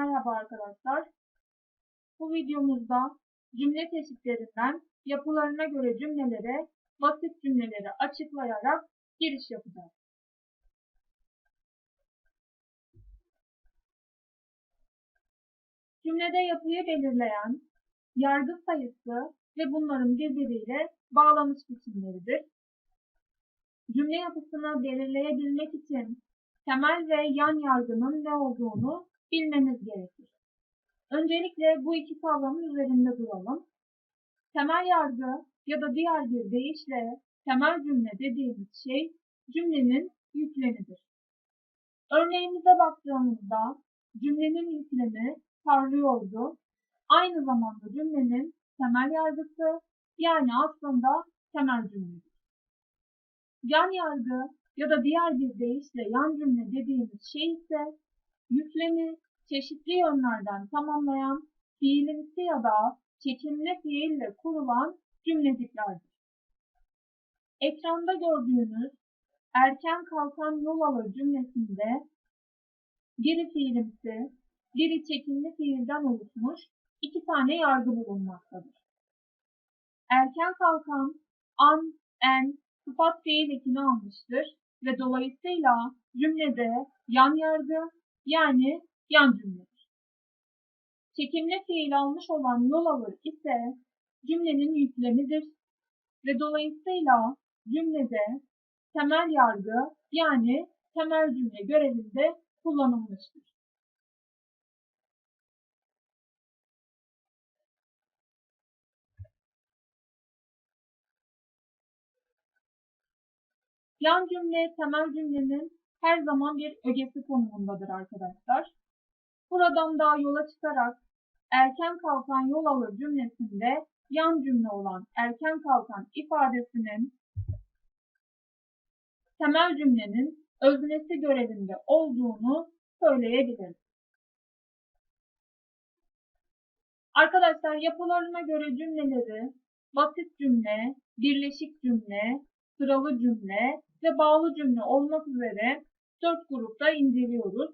Merhaba arkadaşlar. Bu videomuzda cümle çeşitlerinden yapılarına göre cümlelere basit cümleleri açıklayarak giriş yapacağız. Cümlede yapıyı belirleyen yargı sayısı ve bunların birbiriyle bağlanış biçimleridir. Cümle yapısını belirleyebilmek için temel ve yan yargının ne olduğunu bilmeniz gerekir. Öncelikle bu iki kavramın üzerinde duralım. Temel yargı ya da diğer bir deyişle temel cümle dediğimiz şey cümlenin yüklemidir. Örneğimize baktığımızda cümlenin yüklemi parlıyordu. Aynı zamanda cümlenin temel yargısı yani aslında temel cümledir. Yan yargı ya da diğer bir deyişle yan cümle dediğimiz şey ise yüklemi çeşitli yönlerden tamamlayan fiilimsi ya da çekimli fiille kurulan cümleciklerdir. Ekranda gördüğünüz erken kalkan yol alır cümlesinde biri fiilimsi, biri çekimli fiilden oluşmuş iki tane yargı bulunmaktadır. Erken kalkan an, en, sıfat fiil ekini almıştır ve dolayısıyla cümlede yan yargı yani yan cümledir. Çekimli fiil almış olan yol alır ise cümlenin yüklemidir ve dolayısıyla cümlede temel yargı yani temel cümle görevinde kullanılmıştır. Yan cümle temel cümlenin her zaman bir ögesi konumundadır arkadaşlar. Buradan da yola çıkarak erken kalkan yol alır cümlesinde yan cümle olan erken kalkan ifadesinin temel cümlenin öznesi görevinde olduğunu söyleyebiliriz. Arkadaşlar yapılarına göre cümleleri basit cümle, birleşik cümle, sıralı cümle ve bağlı cümle olmak üzere dört grupta inceliyoruz.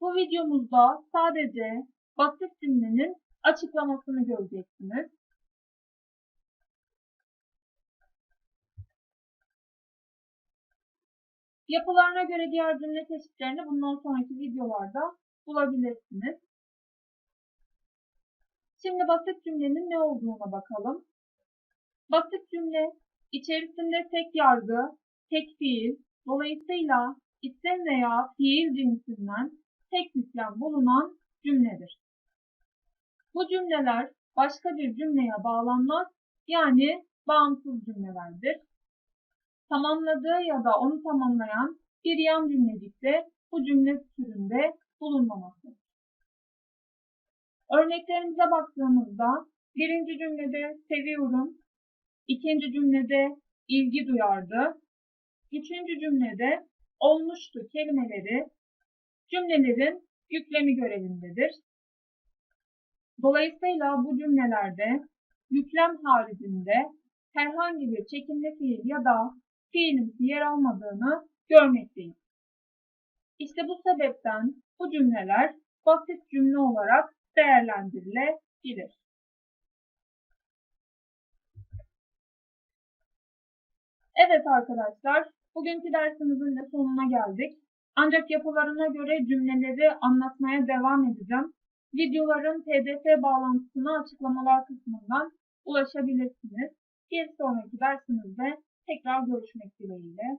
Bu videomuzda sadece basit cümlenin açıklamasını göreceksiniz. Yapılarına göre diğer cümle çeşitlerini bundan sonraki videolarda bulabilirsiniz. Şimdi basit cümlenin ne olduğuna bakalım. Basit cümle içerisinde tek yargı, tek fiil, dolayısıyla isim veya fiil cinsinden tek yüklem bulunan cümledir. Bu cümleler başka bir cümleye bağlanmaz yani bağımsız cümlelerdir. Tamamladığı ya da onu tamamlayan bir yan cümlecik de bu cümle türünde bulunmamaktadır. Örneklerimize baktığımızda birinci cümlede seviyorum, ikinci cümlede ilgi duyardı, üçüncü cümlede olmuştu kelimeleri cümlelerin yüklemi görevindedir. Dolayısıyla bu cümlelerde yüklem haricinde herhangi bir çekimli fiil ya da fiilimsi yer almadığını görmekteyiz. İşte bu sebepten bu cümleler basit cümle olarak değerlendirilebilir. Evet arkadaşlar, bugünkü dersimizin de sonuna geldik. Ancak yapılarına göre cümleleri anlatmaya devam edeceğim. Videoların pdf bağlantısına açıklamalar kısmından ulaşabilirsiniz. Bir sonraki dersimizde tekrar görüşmek dileğiyle.